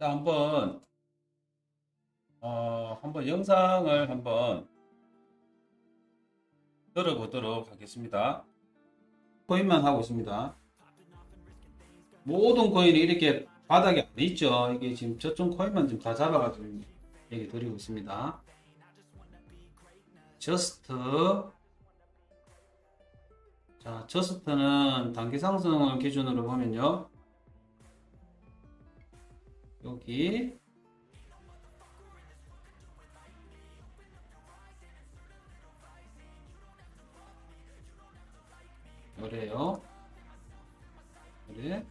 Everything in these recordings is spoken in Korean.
자, 한번 어, 한번 영상을 한번 들어보도록 하겠습니다. 코인만 하고 있습니다. 모든 코인이 이렇게 바닥에 안 있죠. 이게 지금 저쪽 코인만 지금 다 잡아가지고 얘기 드리고 있습니다. 저스트 자, 저스트는 단기 상승을 기준으로 보면요. 여기 요래요. 요래.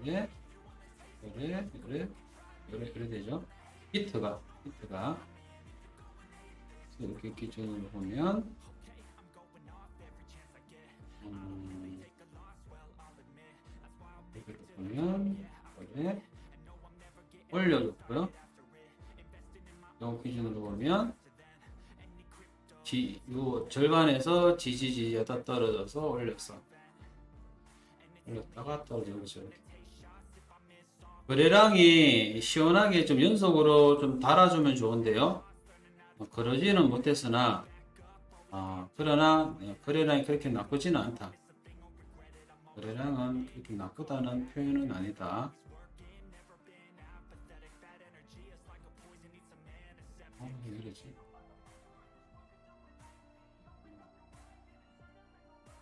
요래. 요래. 요래. 요래. 요래 되죠. 히트가 히트가 이렇게 기준으로 보면 보면 요래 올려줬고요. 요 기준으로 보면 지, 요 절반에서 지지지하다 떨어져서 올렸어. 올렸다가. 이렇게. 거래량이 시원하게 좀 연속으로 좀 달아주면 좋은데요. 어, 그러지는 못했으나, 어, 그러나 어, 거래량이 그렇게 나쁘지는 않다. 거래량은 그렇게 나쁘다는 표현은 아니다. 이러지?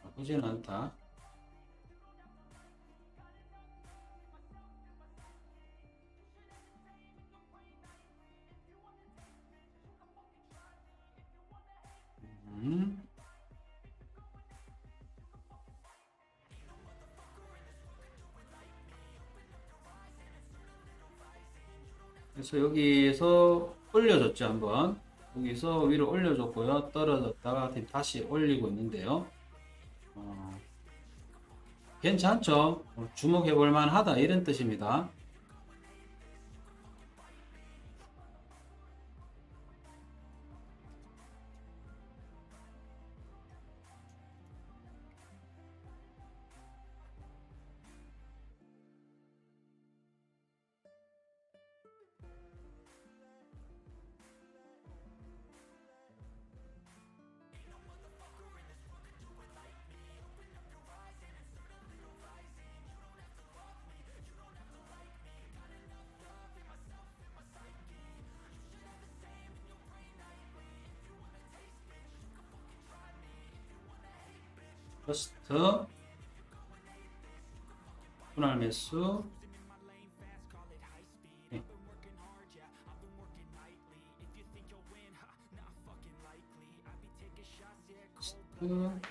나쁘지는 않다. 음. 그래서 여기서 올려줬죠 한번. 여기서 위로 올려줬고요. 떨어졌다가 다시 올리고 있는데요. 어, 괜찮죠? 어, 주목해 볼 만 하다 이런 뜻입니다 퍼스트 분할 매수 네. 퍼스트